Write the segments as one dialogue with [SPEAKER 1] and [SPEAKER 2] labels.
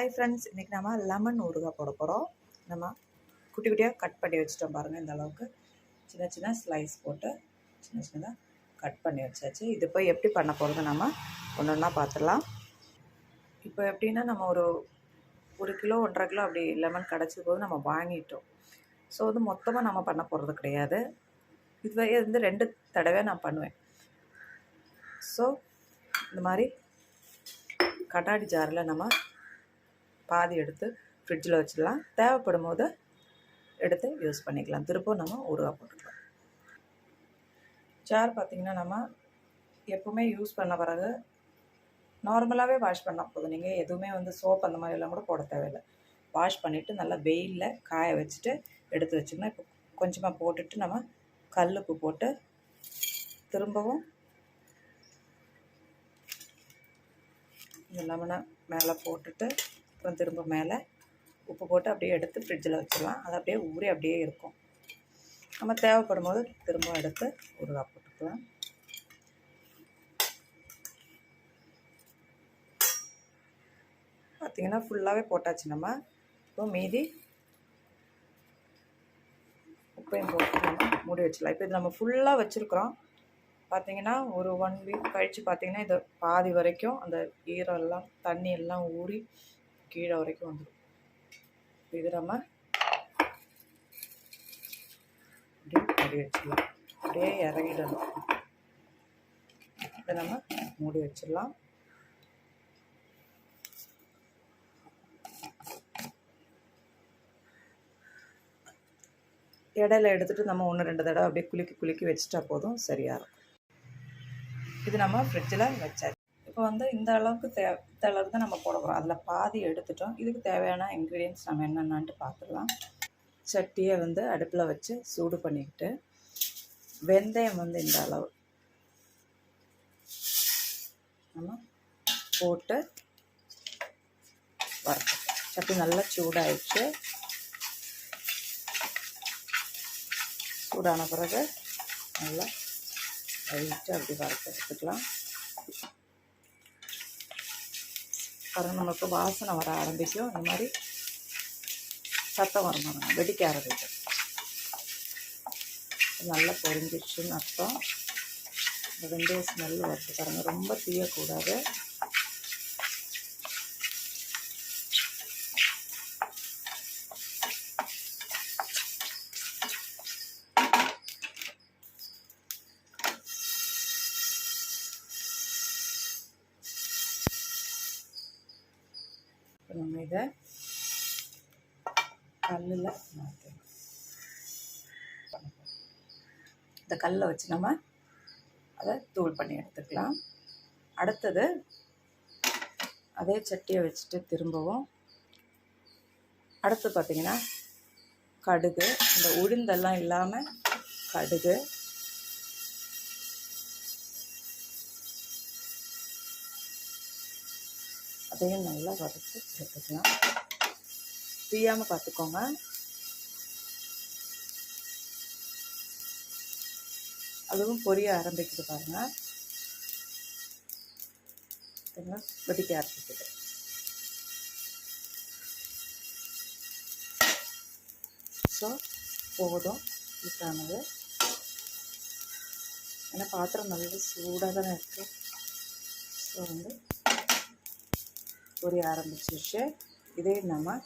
[SPEAKER 1] Hi friends இன்றைக்கி நம்ம lemon ஊறுகாய் போட போகிறோம் நம்ம குட்டி குட்டியாக கட் பண்ணி வச்சுட்டோம் பாருங்கள் இந்த அளவுக்கு. சின்ன சின்ன ஸ்லைஸ் போட்டு சின்ன சின்னதாக கட் பண்ணி வச்சாச்சு. இது போய் எப்படி பண்ண போகிறது நம்ம ஒன்று ஒன்றா பார்த்துடலாம் இப்போ எப்படின்னா நம்ம ஒரு ஒரு கிலோ ஒன்றரை கிலோ அப்படி லெமன் கிடச்சது போது நம்ம வாங்கிட்டோம். ஸோ வந்து மொத்தமாக நம்ம பண்ண போகிறது கிடையாது. இது வந்து ரெண்டு தடவை நான் பண்ணுவேன். ஸோ இந்த மாதிரி கண்ணாடி ஜாரில் நம்ம பாதி எடுத்து ஃப்ரிட்ஜில் வச்சிடலாம். தேவைப்படும் போது எடுத்து யூஸ் பண்ணிக்கலாம். திருப்பவும் நம்ம ஊறுகாய் போட்டுக்கலாம். ஜார் பார்த்திங்கன்னா நம்ம எப்போவுமே யூஸ் பண்ண பிறகு நார்மலாகவே வாஷ் பண்ணால் போதும். நீங்கள் எதுவுமே வந்து சோப் அந்த மாதிரிலாம் கூட போட தேவையில்லை. வாஷ் பண்ணிவிட்டு நல்லா வெயிலில் காய வச்சுட்டு எடுத்து வச்சுக்கணும் இப்போ கொஞ்சமாக போட்டுட்டு நம்ம கல்லுப்பு போட்டு திரும்பவும் இந்த லெமனை மேலே போட்டுட்டு அப்புறம் திரும்ப மேலே உப்பு போட்டு அப்படியே எடுத்து ஃப்ரிட்ஜில் வச்சிடலாம். அது அப்படியே ஊறி அப்படியே இருக்கும். நம்ம தேவைப்படும் போது திரும்ப எடுத்து ஊறுகாய் போட்டுக்கலாம். பார்த்திங்கன்னா ஃபுல்லாகவே போட்டாச்சு நம்ம. இப்போ மீதி உப்பையும் போட்டு மூடி வச்சிடலாம். இப்போ இது நம்ம ஃபுல்லாக வச்சுருக்குறோம். பார்த்திங்கன்னா ஒரு ஒன் வீக் கழித்து பார்த்திங்கன்னா இது பாதி வரைக்கும் அந்த ஈரம் எல்லாம் தண்ணி எல்லாம் ஊறி கீழே வரைக்கும் வந்துடும் இது நம்ம அப்படியே மூடி வச்சிடலாம். அப்படியே இறங்கிடணும் இதை நம்ம மூடி வச்சிடலாம். இடையில எடுத்துகிட்டு நம்ம ஒன்று ரெண்டு தடவை அப்படியே குலுக்கி குலுக்கி வச்சுட்டா போதும் சரியாக இருக்கும் இது நம்ம ஃப்ரிட்ஜில் வச்சாச்சு. இப்போ வந்து இந்த அளவுக்கு தே இந்த அளவுக்கு தான் நம்ம போட போகிறோம் அதில் பாதி எடுத்துட்டோம். இதுக்கு தேவையான இன்க்ரீடியன்ஸ் நம்ம என்னென்னான்ட்டு பார்த்துடலாம் சட்டியை வந்து அடுப்பில் வச்சு சூடு பண்ணிக்கிட்டு வெந்தயம் வந்து இந்த அளவு. நம்ம போட்டு வறுத்தோம் சட்டி நல்லா சூடாயிடுச்சு. சூடான பிறகு நல்லா லைட்டாக அப்படி வறுத்து எடுத்துக்கலாம். பாருங்கள் நம்மளுக்கு வாசனை வர ஆரம்பிக்கும். இந்த மாதிரி சத்தம் வரணும் வெடிக்க ஆரம்பிக்கும். நல்லா பொரிஞ்சிடுச்சுன்னு அர்த்தம். இந்த வெந்தய ஸ்மெல் வருது பாருங்கள் ரொம்ப தீயக்கூடாது. இந்த கல்லை வச்சு நம்ம அதை தூள் பண்ணி எடுத்துக்கலாம். அடுத்தது அதே சட்டியை வச்சுட்டு திரும்பவும் அடுத்து பார்த்திங்கன்னா கடுகு இந்த உளுந்தெல்லாம் இல்லாமல் கடுகு அதையும் நல்லா வறுத்து எடுத்துக்கலாம். தீயாமல் பார்த்துக்கோங்க. அதுவும் பொரிய ஆரம்பிக்குது பாருங்கள் வெடிக்க ஆரம்பிக்குது. ஸோ போதும். இதுக்கானது. ஏன்னா பாத்திரம் நல்லா சூடாக தானே இருக்குது ஸோ வந்து பொரிய ஆரம்பிச்சிருச்சு. இதே நம்ம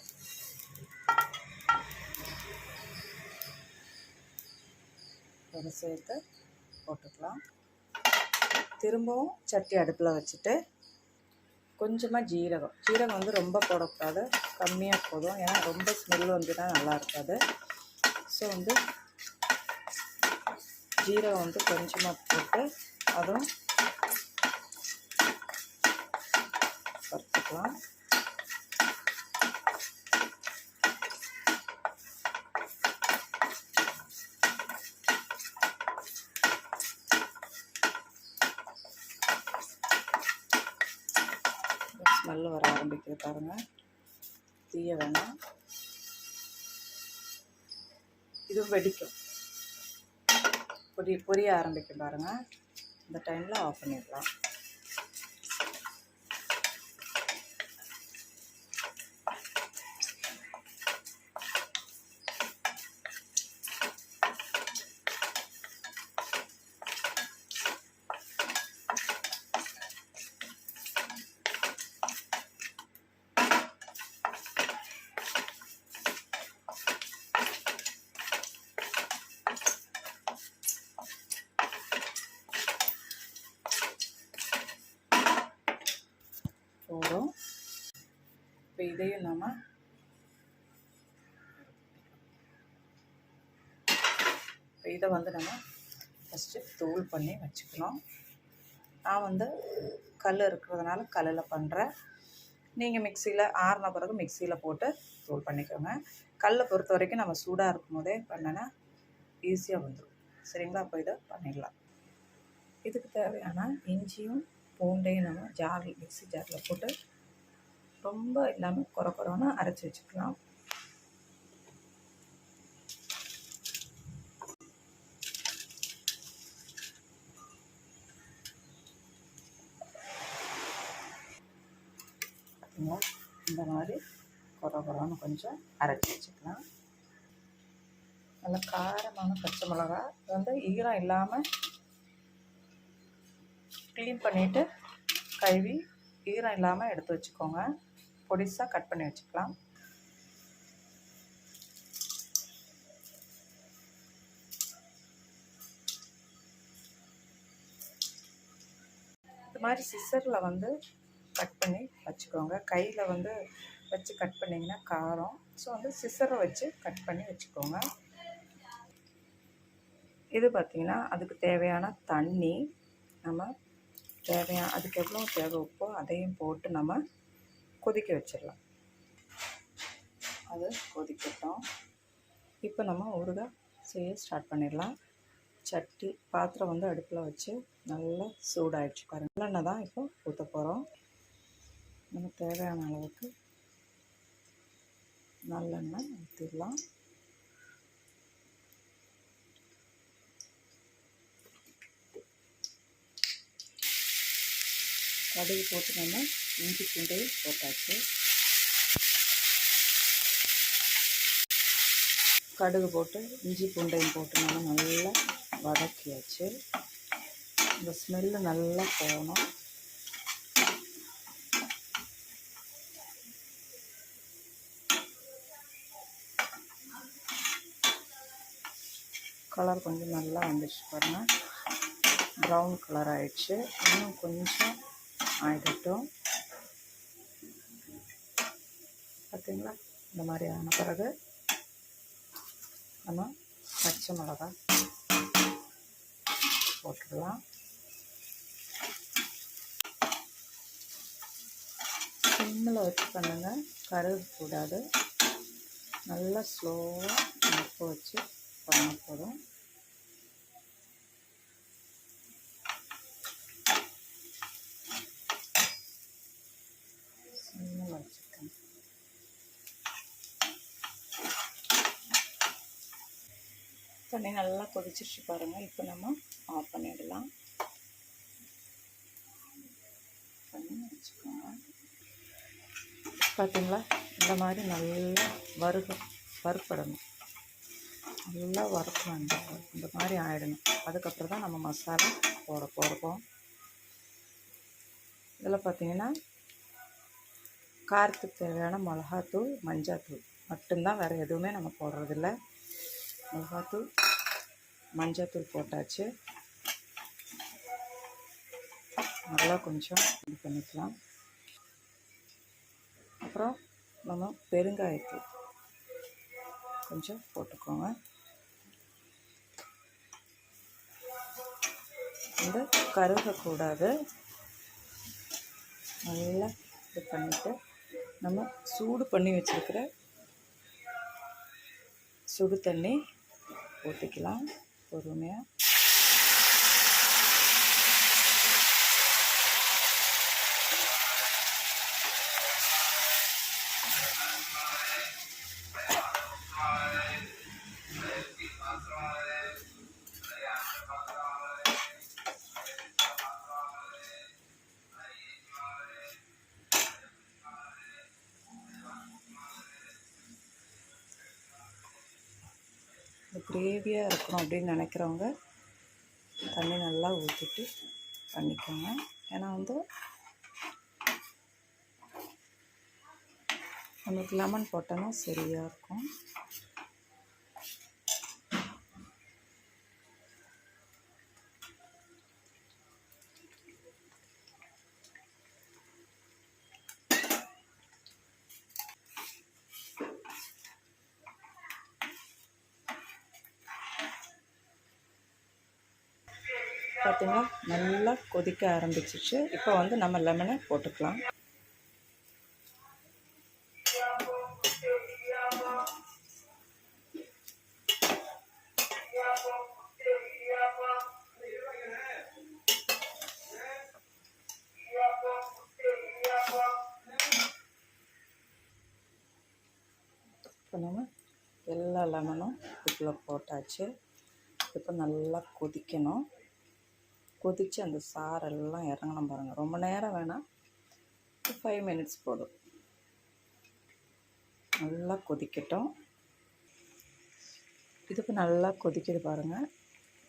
[SPEAKER 1] சேர்த்து போட்டுக்கலாம். திரும்பவும் சட்டி அடுப்பில் வச்சுட்டு கொஞ்சமாக ஜீரகம். ஜீரகம் வந்து ரொம்ப போடக்கூடாது. கம்மியாக போதும். ஏன்னா ரொம்ப ஸ்மெல் வந்துன்னா நல்லா இருக்காது. ஸோ வந்து ஜீரகம் வந்து கொஞ்சமாக போட்டு அதுவும் வறுத்துக்கலாம். ஸ்மெல் வர ஆரம்பிக்குது பாருங்கள் தீய வேணாம். இது வெடிக்கும். பொரிய பொரிய ஆரம்பிக்கும் பாருங்கள் இந்த டைமில் ஆஃப் பண்ணிடலாம் இப்போ இதையும் நாம் இதை வந்து நம்ம ஃபஸ்ட்டு தூள் பண்ணி வச்சுக்கணும். நான் வந்து கல் இருக்கிறதுனால கல்லில் பண்ணுறேன் நீங்கள் மிக்சியில் ஆறின பிறகு மிக்சியில் போட்டு தூள் பண்ணிக்கோங்க. கல்லை பொறுத்த வரைக்கும் நம்ம சூடாக இருக்கும் போதே பண்ணனா ஈஸியாக வந்துடும் சரிங்களா? அப்போ இதை பண்ணிடலாம். இதுக்கு தேவையான இஞ்சியும் பூண்டையும் நம்ம ஜாரில் மிக்ஸி ஜாரில் போட்டு ரொம்ப இல்லாமல் குறை குறைன்னு அரைச்சி வச்சுக்கலாம். பார்த்தீங்களா இந்த மாதிரி குறை குறைன்னு கொஞ்சம் அரைச்சி வச்சுக்கலாம். நல்ல காரமான பச்சை மிளகா. இது வந்து ஈரம் இல்லாமல் க்ளீன் பண்ணிவிட்டு கழுவி ஈரம் இல்லாமல் எடுத்து வச்சுக்கோங்க. பொடிசாக கட் பண்ணி வச்சுக்கலாம். இது மாதிரி சிசரில் வந்து கட் பண்ணி வச்சுக்கோங்க. கையில் வந்து வச்சு கட் பண்ணிங்கன்னா காரம். ஸோ வந்து சிசரை வச்சு கட் பண்ணி வச்சுக்கோங்க. இது பார்த்திங்கன்னா அதுக்கு தேவையான தண்ணி நம்ம தேவையான அதுக்கு எவ்வளோ தேவை உப்போ அதையும் போட்டு நம்ம கொதிக்க வச்சிடலாம். அது கொதிக்கட்டும். இப்போ நம்ம ஊறுகாய் செய்ய ஸ்டார்ட் பண்ணிடலாம். சட்டி பாத்திரம் வந்து அடுப்பில் வச்சு நல்லா சூடாகிடுச்சு பாருங்கள் நல்லெண்ணெய் தான் இப்போ ஊற்ற போகிறோம் நம்ம தேவையான அளவுக்கு நல்லெண்ணெய் ஊற்றிடலாம் கடுகு போட்டு நம்ம இஞ்சி பூண்டையும் போட்டாச்சு. கடுகு போட்டு இஞ்சி பூண்டையும் போட்டு நல்லா வதக்கியாச்சு. இந்த ஸ்மெல்லு நல்லா போகணும். கலர் கொஞ்சம் நல்லா வந்துச்சு பாருங்கள் ப்ரௌன் கலர் ஆயிடுச்சு. இன்னும் கொஞ்சம் ஆகிடட்டும் பார்த்தீங்களா இந்த மாதிரி ஆன பிறகு நம்ம பச்சை மிளகா போட்டுடலாம் சிம்மில் வச்சு பண்ணுங்கள் கருகக்கூடாது. நல்லா ஸ்லோவாக நெருப்பு வச்சு பண்ண போதும் சிம்மில் வச்சுக்கோங்க தண்ணி நல்லா கொதிச்சிருச்சு பாருங்கள் இப்போ நம்ம ஆஃப் பண்ணிடலாம். பண்ணி வச்சுக்கோங்க பார்த்தீங்களா இந்த மாதிரி நல்லா வறுக வறுப்படணும். நல்லா வறுக்கணும் இந்த இந்த மாதிரி ஆகிடணும் அதுக்கப்புறம் தான் நம்ம மசாலா போட போகிறோம் இதில் பார்த்தீங்கன்னா காரத்துக்கு தேவையான மிளகாத்தூள் மஞ்சாத்தூள். மட்டும்தான் வேறு எதுவுமே நம்ம போடுறதில்ல. மிளகாத்தூள் மஞ்சத்தூள் போட்டாச்சு. நல்லா கொஞ்சம் இது பண்ணிக்கலாம். அப்புறம் நம்ம பெருங்காயத்தூள் கொஞ்சம் போட்டுக்கோங்க. வந்து கருகக்கூடாது. நல்லா இது பண்ணிவிட்டு நம்ம சூடு பண்ணி வச்சுருக்கிற சுடு தண்ணி ஊற்றிக்கலாம் பொறுமையாக கிரேவியாக இருக்கணும் அப்படின்னு நினைக்கிறவங்க தண்ணி நல்லா ஊற்றிட்டு பண்ணிக்கோங்க. ஏன்னா வந்து நமக்கு லெமன் போட்டோன்னா சரியாக இருக்கும் பார்த்தீங்கன்னா நல்லா கொதிக்க ஆரம்பிச்சிச்சு. இப்போ வந்து நம்ம லெமனை போட்டுக்கலாம். இப்போ நம்ம எல்லா லெமனும் இதுக்குள்ளே போட்டாச்சு. இப்போ நல்லா கொதிக்கணும். கொதித்து அந்த சாரெல்லாம் இறங்கணும் பாருங்கள் ரொம்ப நேரம் வேணாம் ஃபைவ் மினிட்ஸ் போதும். நல்லா கொதிக்கட்டும். இதுக்கு நல்லா கொதிக்குது பாருங்கள்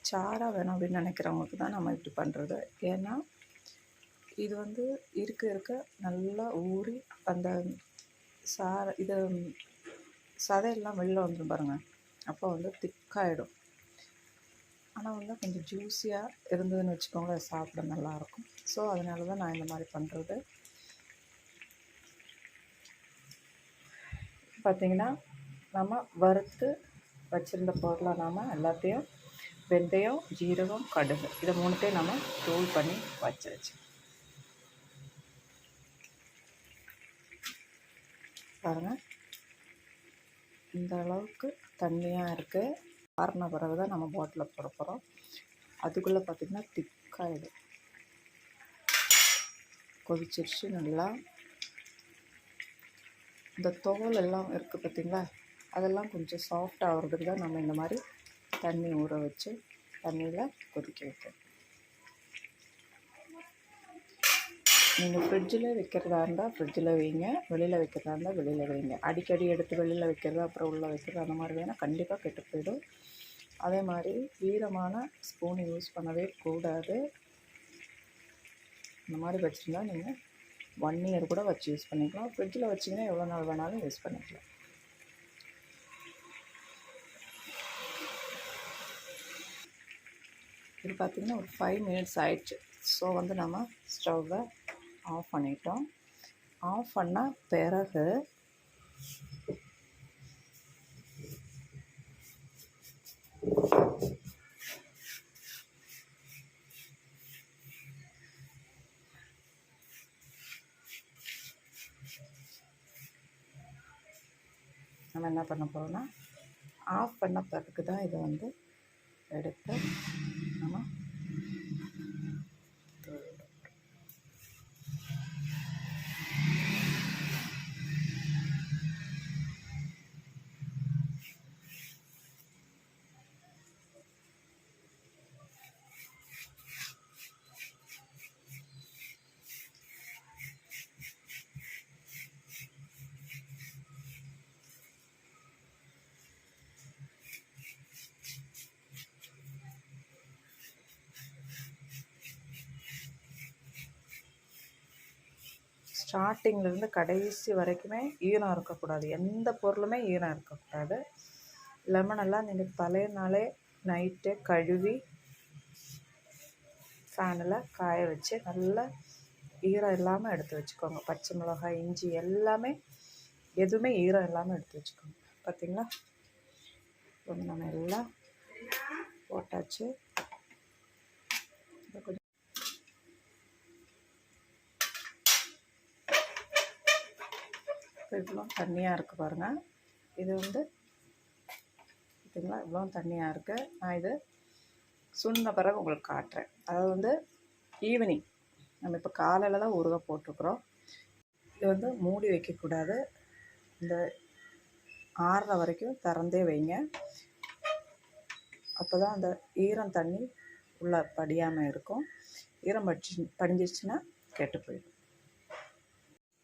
[SPEAKER 1] சாராக வேணும் அப்படின்னு நினைக்கிறவங்களுக்கு தான் நம்ம இப்படி பண்ணுறது ஏன்னா இது வந்து இருக்க இருக்க நல்லா ஊறி அந்த சார இது சதையெல்லாம் வெளில வந்துடும் பாருங்கள் அப்போ வந்து திக்காயிடும் ஆனால் வந்து கொஞ்சம் ஜூஸியாக இருந்ததுன்னு வச்சுக்கோங்களேன் சாப்பிட நல்லாயிருக்கும். ஸோ அதனால தான் நான் இந்த மாதிரி பண்ணுறது பார்த்திங்கன்னா நம்ம வறுத்து வச்சுருந்த பொருளை நாம் எல்லாத்தையும் வெந்தயம் ஜீரகம் கடுகு இதை மூணுத்தையும் நம்ம தூள் பண்ணி வச்சிருச்சு. பாருங்கள் இந்த அளவுக்கு தண்ணியாக இருக்குது ஆறின பிறகு தான் நம்ம பாட்டிலில் போட போகிறோம் அதுக்குள்ளே பார்த்திங்கன்னா திக்காயிடும் கொதிச்சிருச்சு நல்லா. இந்த தோல் எல்லாம் இருக்குது பார்த்திங்களா அதெல்லாம் கொஞ்சம் சாஃப்ட் ஆகிறதுக்கு தான் நம்ம இந்த மாதிரி தண்ணி ஊற வச்சு தண்ணியில் கொதிக்க வைக்கணும். நீங்கள் ஃப்ரிட்ஜில் வைக்கிறதா இருந்தால் ஃப்ரிட்ஜில் வைங்க. வெளியில் வைக்கிறதா இருந்தால் வெளியில் வைங்க. அடிக்கடி எடுத்து வெளியில் வைக்கிறது அப்புறம் உள்ளே வைக்கிறது அந்த மாதிரி வேணால் கண்டிப்பாக கெட்டு போயிடும். அதே மாதிரி ஈரமான ஸ்பூன் யூஸ் பண்ணவே கூடாது. இந்த மாதிரி வச்சுருந்தா நீங்கள் ஒன் இயர் கூட வச்சு யூஸ் பண்ணிக்கலாம். ஃப்ரிட்ஜில் வச்சிங்கன்னா எவ்வளோ நாள் வேணாலும் யூஸ் பண்ணிக்கலாம். இது பார்த்திங்கன்னா ஒரு ஃபைவ் மினிட்ஸ் ஆயிடுச்சு. ஸோ வந்து நம்ம ஸ்டவ்வை ஆஃப் பண்ணிட்டோம். ஆஃப் பண்ணால் பிறகு நம்ம என்ன பண்ண போகிறோம்னா ஆஃப் பண்ண பிறகு தான் இதை வந்து எடுத்து ஸ்டார்டிங்லேருந்து கடைசி வரைக்குமே ஈரம் இருக்கக்கூடாது. எந்த பொருளுமே ஈரம் இருக்கக்கூடாது. லெமனெல்லாம் நீங்கள் பழைய நாளே நைட்டு கழுவி ஃபேனில் காய வச்சு நல்லா ஈரம் இல்லாமல் எடுத்து வச்சுக்கோங்க. பச்சை மிளகாய் இஞ்சி எல்லாமே எதுவுமே ஈரம் இல்லாமல் எடுத்து வச்சுக்கோங்க. பார்த்தீங்களா நம்ம எல்லாம் போட்டாச்சு கொஞ்சம் இப்போ இவ்வளோ தண்ணியாக இருக்குது பாருங்கள் இது வந்து பார்த்தீங்களா இவ்வளோ தண்ணியாக இருக்குது நான் இது சுண்ண பிறகு உங்களுக்கு காட்டுறேன். அதாவது வந்து ஈவினிங் நம்ம இப்போ காலையில் தான் உருக போட்டிருக்குறோம். இது வந்து மூடி வைக்கக்கூடாது இந்த ஆறுற வரைக்கும் திறந்தே வைங்க. அப்போ தான் அந்த ஈரம் தண்ணி உள்ளே படியாமல் இருக்கும். ஈரம் படிச்சு படிஞ்சிருச்சுன்னா கெட்டு போயிடும்.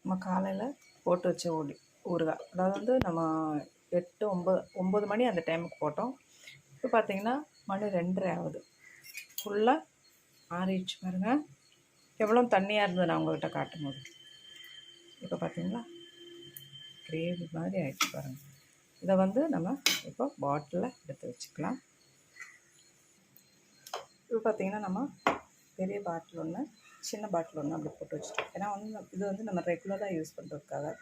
[SPEAKER 1] நம்ம காலையில் போட்டு வச்ச ஓடி ஊறுகாய். அதாவது வந்து நம்ம எட்டு ஒம்பது ஒம்பது மணி அந்த டைமுக்கு போட்டோம். இப்போ பார்த்தீங்கன்னா மணி ரெண்டரை ஆகுது. ஃபுல்லாக ஆறிடுச்சு பாருங்கள் எவ்வளோ தண்ணியாக இருந்தது நான் உங்கள்கிட்ட காட்டும் போது. இப்போ பார்த்தீங்களா கிரேவி மாதிரி ஆகிடுச்சு பாருங்கள் இதை வந்து நம்ம இப்போ பாட்டிலில் எடுத்து வச்சுக்கலாம். இப்போ பார்த்தீங்கன்னா நம்ம பெரிய பாட்டில் ஒன்று சின்ன பாட்டில் ஒன்று அப்படி போட்டு வச்சுட்டோம் ஏன்னா வந்து இது வந்து நம்ம ரெகுலராக யூஸ் பண்ணுறதுக்காக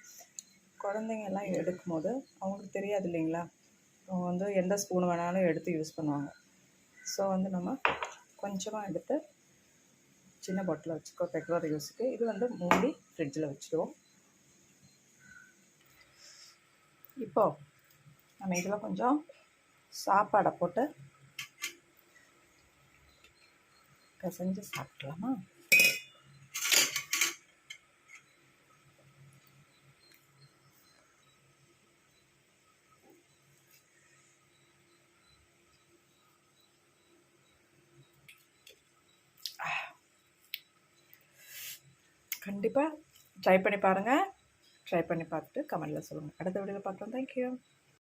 [SPEAKER 1] குழந்தைங்க எல்லாம் எடுக்கும் போது அவங்களுக்கு தெரியாது இல்லைங்களா? அவங்க வந்து எந்த ஸ்பூன் வேணாலும் எடுத்து யூஸ் பண்ணுவாங்க. ஸோ வந்து நம்ம கொஞ்சமாக எடுத்து சின்ன பாட்டில் வச்சுக்கோ ரெகுலர் யூஸுக்கு இது வந்து மூடி ஃப்ரிட்ஜில் வச்சுருவோம் இப்போ நம்ம இதில் கொஞ்சம் சாப்பாடை போட்டு பிசைஞ்சு சாப்பிட்லாமா? கண்டிப்பாக ட்ரை பண்ணி பாருங்கள் ட்ரை பண்ணி பார்த்துட்டு கமெண்டில் சொல்லுங்கள் அடுத்த வீடியோவில் பார்க்குறோம் தேங்க்யூ